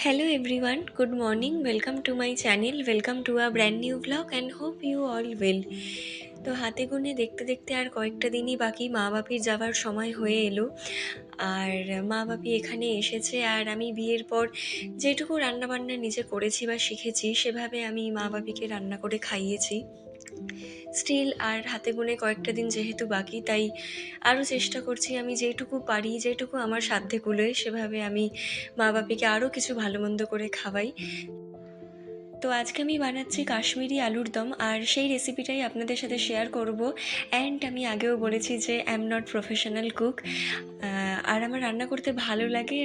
Hello everyone, good morning. Welcome to my channel. Welcome to a brand new vlog and hope you all will. তো হাতে গুনে দেখতে দেখতে আর কয়েকটা দিনই বাকি মা বাপির যাওয়ার সময় হয়ে এলো আর মা বাপি এখানে এসেছে আর আমি বিয়ের পর যেটুকু রান্নাবান্না নিজে করেছি বা শিখেছি সেভাবে আমি মা বাপিকে রান্না করে খাইয়েছি স্টিল আর হাতে গুনে কয়েকটা দিন যেহেতু বাকি, তাই আরও চেষ্টা করছি আমি যেটুকু পারি, যেটুকু আমার সাধ্যে কুলোয়, সেভাবে আমি মা বাপিকে আরও কিছু ভালো মন্দ করে খাওয়াই। তো আজকে আমি বানাচ্ছি কাশ্মীরি আলুর দম, আর সেই রেসিপিটাই আপনাদের সাথে শেয়ার করব। অ্যান্ড আমি আগেও বলেছি যে I am not professional cook আর আমার রান্না করতে ভালো লাগে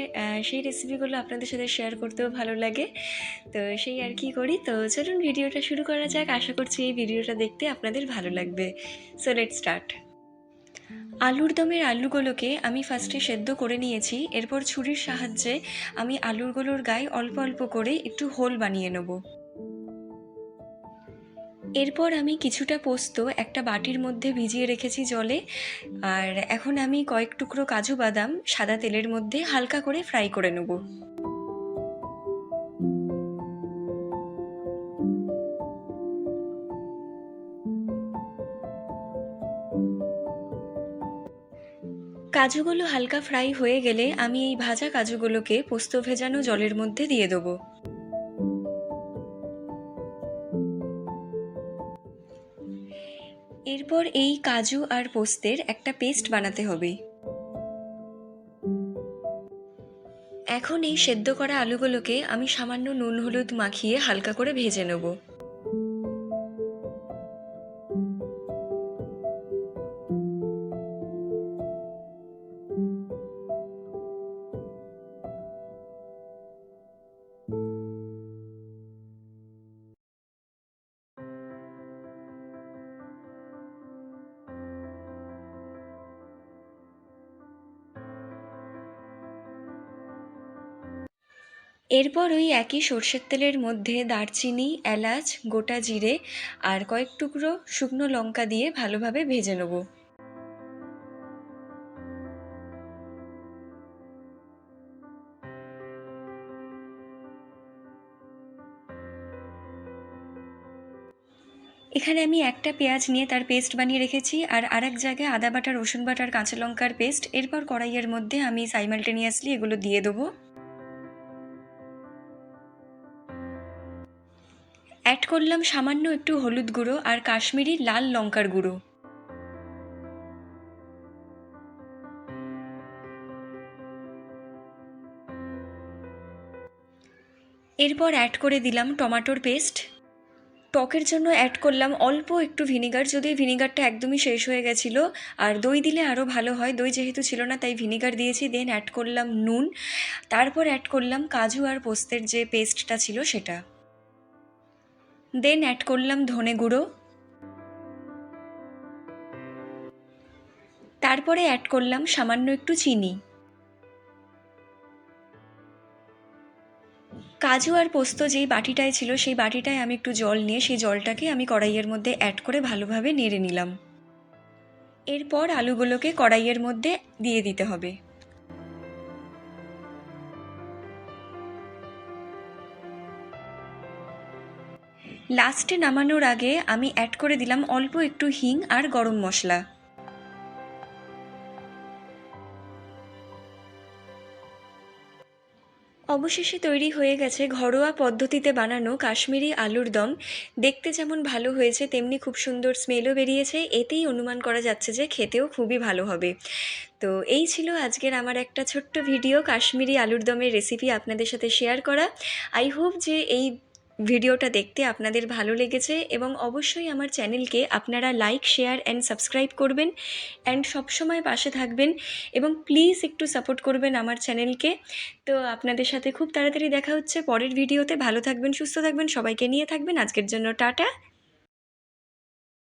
সেই রেসিপিগুলো আপনাদের সাথে শেয়ার করতেও ভালো লাগে। তো সেই আর কি করি। তো চলুন ভিডিওটা শুরু করা যাক। আশা করছি এই ভিডিওটা দেখতে আপনাদের ভালো লাগবে। সো লেট স্টার্ট আলুর দমের আলুগুলোকে আমি ফার্স্টে সেদ্ধ করে নিয়েছি। এরপর ছুরির সাহায্যে আমি আলুরগুলোর গায়ে অল্প অল্প করে একটু হোল বানিয়ে নেব। এরপর আমি কিছুটা পোস্ত একটা বাটির মধ্যে ভিজিয়ে রেখেছি জলে, আর এখন আমি কয়েক টুকরো কাজু বাদাম সাদা তেলের মধ্যে হালকা করে ফ্রাই করে নেব। কাজুগুলো হালকা ফ্রাই হয়ে গেলে আমি এই ভাজা কাজুগুলোকে পোস্ত ভেজানো জলের মধ্যে দিয়ে দেবো। এরপর এই কাজু আর পোস্তের একটা পেস্ট বানাতে হবে। এখন এই সেদ্ধ করা আলুগুলোকে আমি সামান্য নুন, হলুদ মাখিয়ে হালকা করে ভেজে নেব। এরপর ওই একই সর্ষের তেলের মধ্যে দারচিনি, এলাচ, গোটা জিরে আর কয়েক টুকরো শুকনো লঙ্কা দিয়ে ভালোভাবে ভেজে নেব। এখানে আমি একটা পেঁয়াজ নিয়ে তার পেস্ট বানিয়ে রেখেছি আর আরেক জায়গায় আদা বাটা, রসুন বাটার কাঁচা লঙ্কার পেস্ট। এরপর কড়াইয়ের মধ্যে আমি সাইমালটেনিয়াসলি এগুলো দিয়ে দেবো। অ্যাড করলাম সামান্য একটু হলুদ গুঁড়ো আর কাশ্মীরি লাল লঙ্কার গুঁড়ো। এরপর অ্যাড করে দিলাম টমাটোর পেস্ট টকের জন্য অ্যাড করলাম অল্প একটু ভিনিগার যদি ভিনিগারটা একদমই শেষ হয়ে গেছিল। আর দই দিলে আরও ভালো হয়, দই যেহেতু ছিল না, তাই ভিনিগার দিয়েছি দেন অ্যাড করলাম নুন। তারপর অ্যাড করলাম কাজু আর পোস্তের যে পেস্টটা ছিল সেটা। দেন অ্যাড করলাম ধনে গুঁড়ো। তারপরে অ্যাড করলাম সামান্য একটু চিনি। কাজু আর পোস্ত যেই বাটিটায় ছিল, সেই বাটিটায় আমি একটু জল নিয়ে সেই জলটাকে আমি কড়াইয়ের মধ্যে অ্যাড করে ভালোভাবে নেড়ে নিলাম। এরপর আলুগুলোকে কড়াইয়ের মধ্যে দিয়ে দিতে হবে। লাস্টে নামানোর আগে আমি অ্যাড করে দিলাম অল্প একটু হিং আর গরম মশলা। অবশেষে তৈরি হয়ে গেছে ঘরোয়া পদ্ধতিতে বানানো কাশ্মীরি আলুর দম। দেখতে যেমন ভালো হয়েছে, তেমনি খুব সুন্দর স্মেলও বেরিয়েছে। এতেই অনুমান করা যাচ্ছে যে খেতেও খুবই ভালো হবে। তো এই ছিল আজকের আমার একটা ছোট্ট ভিডিও কাশ্মীরি আলুর দমের রেসিপি আপনাদের সাথে শেয়ার করা। আই হোপ যে এই ভিডিওটা দেখতে আপনাদের ভালো লেগেছে এবং অবশ্যই আমার চ্যানেলকে আপনারা লাইক শেয়ার অ্যান্ড সাবস্ক্রাইব করবেন অ্যান্ড সবসময় পাশে থাকবেন এবং প্লিজ একটু সাপোর্ট করবেন আমার চ্যানেলকে। তো আপনাদের সাথে খুব তাড়াতাড়ি দেখা হচ্ছে পরের ভিডিওতে। ভালো থাকবেন, সুস্থ থাকবেন, সবাইকে নিয়ে থাকবেন। আজকের জন্য টাটা।